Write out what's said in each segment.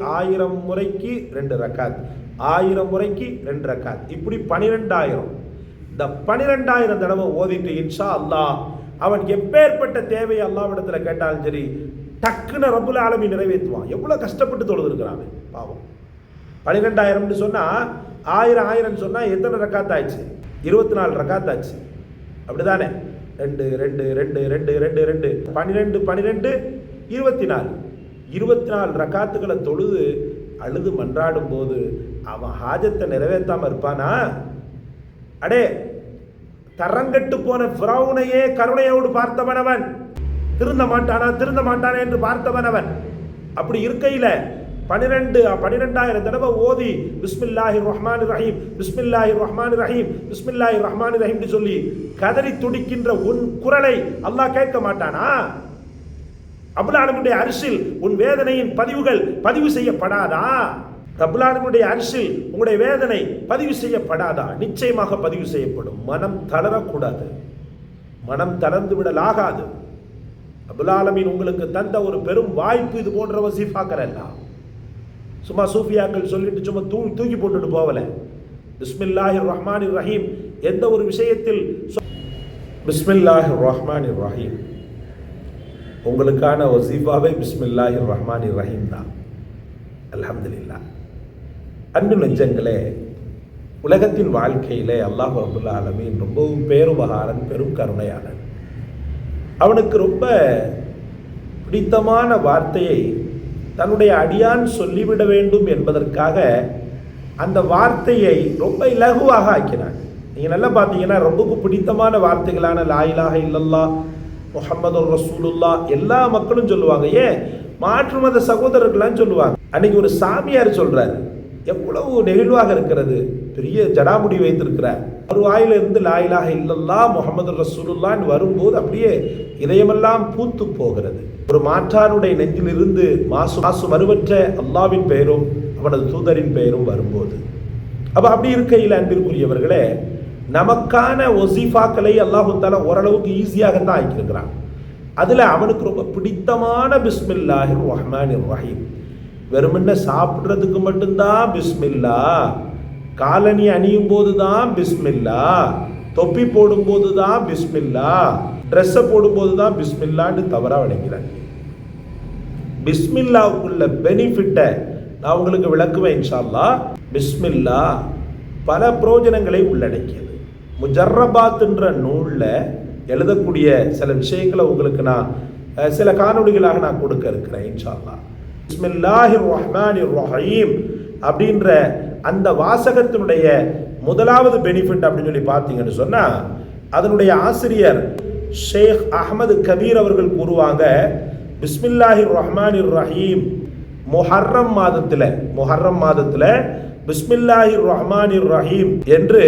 ஆயிரம் முறைக்கு ரெண்டு ரக்காத். ஆயிரம் முறைக்கு ரெண்டு ரக்காத். இப்படி பனிரெண்டாயிரம். இந்த பனிரெண்டாயிரம் தடவை ஓதிட்டு இன்ஷா அல்லாஹ் அவன் எப்பேற்பட்ட தேவையை அல்லாவிடத்தில் கேட்டாலும் சரி டக்குன்னு ரபுல ஆலமி நிறைவேற்றுவான். எவ்வளோ கஷ்டப்பட்டு தொழுதுருக்கிறான் பாவம். பனிரெண்டாயிரம்னு சொன்னால் ஆயிரம் ஆயிரம்னு சொன்னால் எத்தனை ரக்காத்தாச்சு இருபத்தி நாலு ரக்காத்தாச்சு அப்படிதானே? ரெண்டு ரெண்டு ரெண்டு ரெண்டு ரெண்டு ரெண்டு. பன்னிரெண்டு பன்னிரெண்டு இருபத்தி நாலு இருபத்தி நாலு ரக்காத்துக்களை தொழுது அழுது மன்றாடும் போது அவன் ஹாஜத்தை நிறைவேற்றாம இருப்பானா? அடே தரங்கட்டு போன ஃபிரௌனையே கருணையோடு பார்த்தவனவன். திருந்த மாட்டானா திருந்த மாட்டானா என்று பார்த்தவனவன். அப்படி இருக்கையில் பனிரெண்டு பனிரெண்டாயிரம் தடவை ஓதி பிஸ்மில்லாஹி ரஹ்மான் ரஹீம் பிஸ்மில்லாஹி ரஹ்மான் ரஹீம் பிஸ்மில்லாஹி ரஹ்மான் ரஹீம் சொல்லி கதறி துடிக்கின்ற உன் குரலை அல்லாஹ் கேட்க மாட்டானா? அபுலானுடைய அரிசில் உன் வேதனையின் பதிவுகள் பதிவு செய்யப்படாதா? ரபுலானுடைய அரிசில் உங்களுடைய வேதனை பதிவு செய்யப்படாதா? நிச்சயமாக பதிவு செய்யப்படும். மனம் தளரக்கூடாது. மனம் தளர்ந்து விடலாகாது. அபுலாலமின் உங்களுக்கு தந்த ஒரு பெரும் வாய்ப்பு இது போன்ற வசீஃபாக்கள் எல்லாம். சும்மா சூஃபியாக்கள் சொல்லிட்டு சும்மா தூ தூக்கி போட்டுட்டு போகல பிஸ்மில்லாஹி ரஹ்மானிர் ரஹீம் எந்த ஒரு விஷயத்தில் பிஸ்மில்லாஹி பிஸ்மில்லாஹிர் ரஹீம் உங்களுக்கான வசீஃபாவே பிஸ்மில்லாஹி ரஹ்மான் ரஹீம் தான். அலமதுல்லா அன்பு நெஞ்சங்களே உலகத்தின் வாழ்க்கையிலே அல்லாஹ் அபுல் ஆலமீன் ரொம்பவும் பேருபகாரன் பெரும் கருணையாளன். அவனுக்கு ரொம்ப பிடித்தமான வார்த்தையை தன்னுடைய அடியான் சொல்லிவிட வேண்டும் என்பதற்காக அந்த வார்த்தையை ரொம்ப இலகுவாக ஆக்கினான். நீங்கள் நல்லா பார்த்தீங்கன்னா ரொம்ப பிடித்தமான வார்த்தைகளான லாயிலாக இல்லல்லா முகமது ரசூலுல்லா எல்லா மக்களும் சொல்லுவாங்க. ஏன் மாற்று மத சகோதரர்கள்லாம் சொல்லுவாங்க. அன்னைக்கு ஒரு சாமியார் சொல்றாரு. எவ்வளவு நெகிழ்வாக இருக்கிறது. பெரிய ஜடாமுடி வைத்திருக்கிறார். ஒரு வாயில இருந்து லாயிலாக இல்லல்லா முகமது ரசூலுல்லான்னு வரும்போது அப்படியே இதயமெல்லாம் பூத்து போகிறது. ஒரு மாற்றானுடைய நெஞ்சிலிருந்து மாசு மாசு மறுவற்ற அல்லாவின் பெயரும் அவனது தூதரின் பெயரும் வரும்போது. அப்ப அப்படி இருக்கையில் அன்பிற்குரியவர்களே நமக்கான ஒசிஃபாக்களை அல்லாஹு தாலா ஓரளவுக்கு ஈஸியாகத்தான் ஆக்கியிருக்கிறான். அதில் அவனுக்கு ரொம்ப பிடித்தமான பிஸ்மில்லாஹி ரஹ்மான் ரஹீம். வெறுமன்ன சாப்பிட்றதுக்கு மட்டும்தான் பிஸ்மில்லா காலனி அணியும் போது தான் பிஸ்மில்லா தொப்பி போடும்போது தான் பிஸ்மில்லா ட்ரெஸ்ஸை போடும்போது தான் பிஸ்மில்லான்னு தவறா விளங்கிறாங்க பிஸ்மில்லாவுக்குள்ள பெனிஃபிட்டை நான் உங்களுக்கு விளக்குவேன் இன்ஷால்லா பிஸ்மில்லா பல பிரயோஜனங்களை உள்ளடக்கியது. முஜர்ரபாத்ன்ற நூலில் எழுதக்கூடிய சில விஷயங்களை உங்களுக்கு நான் சில காணொளிகளாக நான் கொடுக்க இருக்கிறேன் இன்ஷால்லா பிஸ்மில்லாஹிர் ரஹ்மான் ரஹீம் அப்படின்ற அந்த வாசகத்தினுடைய முதலாவது பெனிஃபிட் அப்படின்னு சொல்லி பார்த்தீங்கன்னு சொன்னால் அதனுடைய ஆசிரியர் ஷேக் அஹமது கபீர் அவர்கள் கூறுவாங்க பிஸ்மில்லாஹிர் ரஹ்மான் ரஹீம் முஹர்ரம் மாதத்தில் முஹர்ரம் மாதத்தில் பிஸ்மில்லாஹிர் ரஹ்மான் ரஹீம் என்று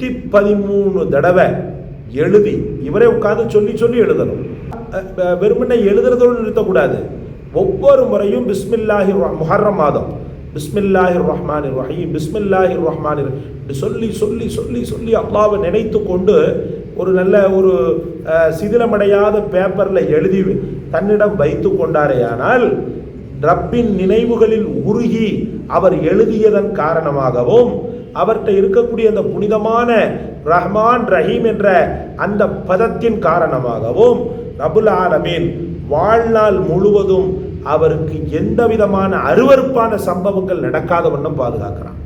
நூற்றி பதிமூணு தடவை எழுதி இவரே உட்காந்து சொல்லி சொல்லி எழுதணும். வெறுமனை எழுதுறதோடு நிறுத்தக்கூடாது. ஒவ்வொரு முறையும் பிஸ்மில்லாஹி முஹர்ரம் மாதம். பிஸ்மில்லாஹிர் ரஹ்மான் ரஹீம் பிஸ்மில்லாஹிர் ரஹ்மான் இப்படி சொல்லி சொல்லி சொல்லி சொல்லி அல்லாவை நினைத்து கொண்டு ஒரு நல்ல ஒரு சிதிலமடையாத பேப்பரில் எழுதி தன்னிடம் வைத்து கொண்டாரேயானால் ரப்பின் நினைவுகளில் உருகி அவர் எழுதியதன் காரணமாகவும் அவர்கிட்ட இருக்கக்கூடிய அந்த புனிதமான ரஹ்மான் ரஹீம் என்ற அந்த பதத்தின் காரணமாகவும் ரபுல் ஆலமீன் வாழ்நாள் முழுவதும் அவருக்கு எந்த விதமான அருவருப்பான சம்பவங்கள் நடக்காத வண்ணம் பாதுகாக்கிறான்.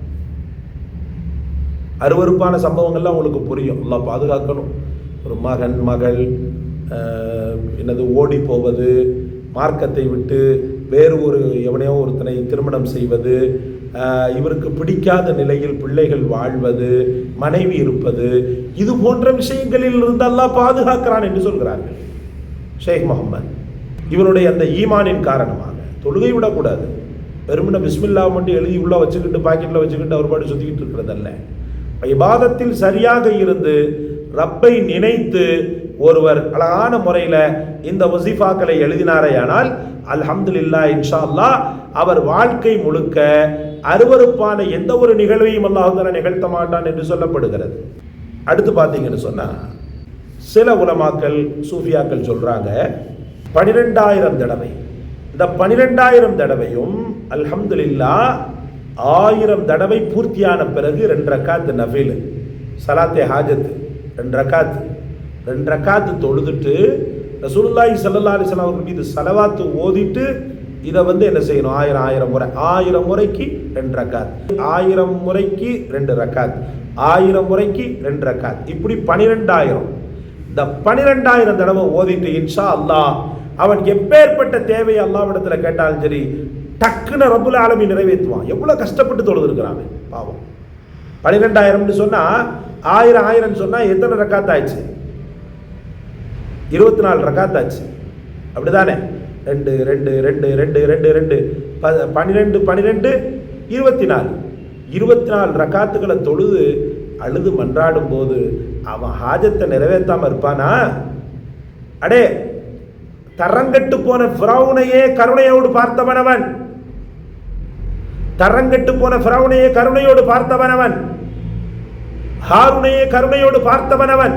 அருவருப்பான சம்பவங்கள்லாம் உங்களுக்கு புரியும். எல்லாம் பாதுகாக்கணும். ஒரு மகன் மகள் ஆஹ், என்னது ஓடி போவது மார்க்கத்தை விட்டு வேறு ஒரு எவனையோ ஒருத்தனை திருமணம் செய்வது இவருக்கு பிடிக்காத நிலையில் பிள்ளைகள் வாழ்வது மனைவி இருப்பது இது போன்ற விஷயங்களில் இருந்து அல்லாஹ் பாதுகாக்கிறான் என்று சொல்கிறார்கள். ஷேக் முகமது இவருடைய அந்த ஈமானின் காரணமாக தொழுகை விடக்கூடாது. வெறுமன பிஸ்மில்லா மட்டும் எழுதி உள்ள வச்சுக்கிட்டு பாக்கெட்டில் வச்சுக்கிட்டு அவர் பாட்டு சுற்றிக்கிட்டு இருக்கிறதல்ல. இபாதத்தில் சரியாக இருந்து ரப்பை நினைத்து ஒருவர் அழகான முறையில் இந்த வசிஃபாக்களை எழுதினாரேயானால் அல்ஹம்துல்லா இன்ஷா அல்லா அவர் வாழ்க்கை முழுக்க அருவருப்பான எந்த ஒரு நிகழ்வையும் அல்லாஹால நிகழ்த்த மாட்டான் என்று சொல்லப்படுகிறது. அடுத்து பார்த்தீங்கன்னு சொன்னா சில உலமாக்கள் சூஃபியாக்கள் சொல்றாங்க பனிரெண்டாயிரம் தடவை. இந்த பனிரெண்டாயிரம் தடவையும் அல்ஹம்துலில்லா ஆயிரம் தடவை பூர்த்தியான பிறகு ரெண்டு ரக்காத்து நஃபில் சலாத்தே ஹாஜத் ரெண்டு ரக்காத்து. ரெண்டு ரக்காத்து தொழுதுட்டு ரசூலுல்லாஹி சல்லா அலிஸ்லாம் அவர்கள் மீது சலவாத்து ஓதிட்டு இதை வந்து என்ன செய்யணும்? ஆயிரம் ஆயிரம் முறை. ஆயிரம் முறைக்கு ரெண்டு ரக்காத். ஆயிரம் முறைக்கு ரெண்டு ரக்காத். ஆயிரம் முறைக்கு ரெண்டு ரக்காத். இப்படி பனிரெண்டாயிரம். இந்த பனிரெண்டாயிரம் தடவை ஓதிட்டு இன்ஷா அல்லாஹ் அவன் எப்பேற்பட்ட தேவையை அல்லாவிடத்தில் கேட்டாலும் சரி டக்குன்னு ரப்புல் ஆலமி நிறைவேற்றுவான். எவ்வளோ கஷ்டப்பட்டு தொழுதுருக்கிறான் பாவம். பனிரெண்டாயிரம்னு சொன்னால் ஆயிரம் ஆயிரம் சொன்னால் எத்தனை ரக்காத்தாச்சு இருபத்தி நாலு ரக்காத்தாச்சு அப்படிதானே? ரெண்டு ரெண்டு ரெண்டு ரெண்டு ரெண்டு ரெண்டு. ப- பன்னிரெண்டு பன்னிரெண்டு இருபத்தி நாலு இருபத்தி நாலு ரக்காத்துக்களை தொழுது அழுது மன்றாடும் போது அவன் ஹாஜத்தை நிறைவேற்றாமல் இருப்பானா? அடே தரங்கட்டு போன ஃபிரௌனையே கருணையோடு பார்த்தவன் அவன் தரங்கட்டு போன ஃபிரௌனையே கருணையோடு பார்த்தவன் அவன் ஹாருனையே கருணையோடு பார்த்தவன் அவன்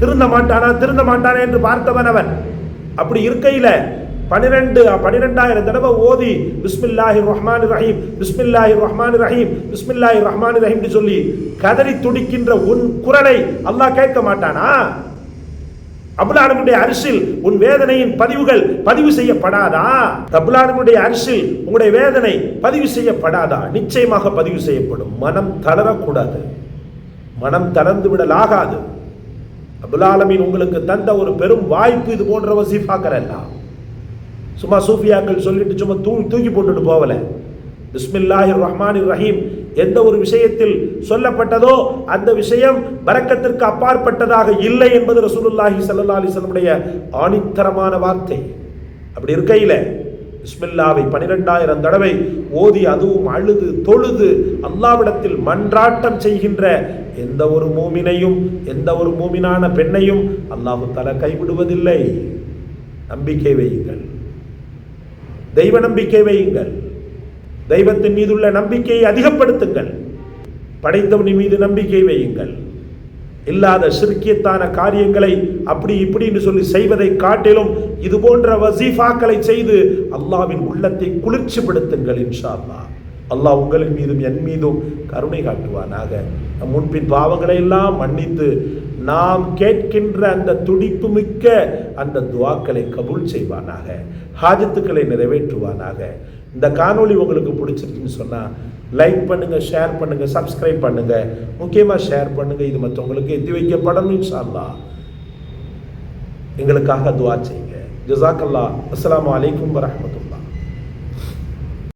திருந்த மாட்டானா திருந்த மாட்டானா என்று பார்த்தவன் அவன் அப்படி இருக்கையில் பனிரெண்டு பனிரெண்டாயிரம் தடவை ஓதி பிஸ்மில்லாஹி ரஹ்மான் ரஹீம் பிஸ்மில்லாஹி ரஹ்மான் ரஹீம் பிஸ்மில்லாஹி ரஹ்மான் ரஹீம் சொல்லி கதறி துடிக்கின்ற உன் குரலை அல்லாஹ் கேட்க மாட்டானா? அபுலானுடைய அரிசில் உன் வேதனையின் பதிவுகள் பதிவு செய்யப்படாதா? அபுலானுடைய அரிசில் உங்களுடைய வேதனை பதிவு செய்யப்படாதா? நிச்சயமாக பதிவு செய்யப்படும். மனம் தளரக்கூடாது. மனம் தளர்ந்து விடலாகாது. அபுலாலமின் உங்களுக்கு தந்த ஒரு பெரும் வாய்ப்பு இது போன்ற வசீஃபாக்கள் எல்லாம். சும்மா சூஃபியாக்கள் சொல்லிட்டு சும்மா தூ தூக்கி போட்டுட்டு போகலை பிஸ்மில்லாஹிர் ரஹ்மானிர் ரஹீம் எந்த ஒரு விஷயத்தில் சொல்லப்பட்டதோ அந்த விஷயம் பறக்கத்திற்கு அப்பாற்பட்டதாக இல்லை என்பது ரசூலுல்லாஹி சல்லா அலைஹி ஆணித்தரமான வார்த்தை. அப்படி இருக்கையில பிஸ்மில்லாவை பனிரெண்டாயிரம் தடவை ஓதி அதுவும் அழுது தொழுது அல்லாவிடத்தில் மன்றாட்டம் செய்கின்ற எந்த ஒரு மூமினையும் எந்த ஒரு மூமினான பெண்ணையும் அல்லாஹு தலை கைவிடுவதில்லை. நம்பிக்கை வையுங்கள். தெய்வ நம்பிக்கை வையுங்கள். தெய்வத்தின் மீதுள்ள நம்பிக்கையை அதிகப்படுத்துங்கள். படைத்தவனின் மீது நம்பிக்கை வையுங்கள். இல்லாத சிறுக்கியத்தான காரியங்களை அப்படி இப்படின்னு சொல்லி செய்வதை காட்டிலும் இது போன்ற வசீஃபாக்களை செய்து அல்லாவின் உள்ளத்தை குளிர்ச்சிப்படுத்துங்கள் இன்ஷா அல்லா அல்லாஹ் உங்களின் மீதும் என் மீதும் கருணை காட்டுவானாக. நம் முன்பின் பாவங்களை எல்லாம் மன்னித்து நாம் கேட்கின்ற அந்த துடிப்பு மிக்க அந்த துவாக்களை கபூல் செய்வானாக. ஹாஜத்துக்களை நிறைவேற்றுவானாக. இந்த காணொளி உங்களுக்கு பிடிச்சிருக்குன்னு சொன்னால் லைக் பண்ணுங்க ஷேர் பண்ணுங்கள் சப்ஸ்கிரைப் பண்ணுங்க. முக்கியமாக ஷேர் பண்ணுங்க இது மற்றவங்களுக்கு எத்தி வைக்கப்படணும் இன்ஷா எங்களுக்காக துவா செய்யுங்க. ஜசாக்கல்லா அஸ்லாம் வலைக்கம் வரஹ்மத்துல்லாஹி.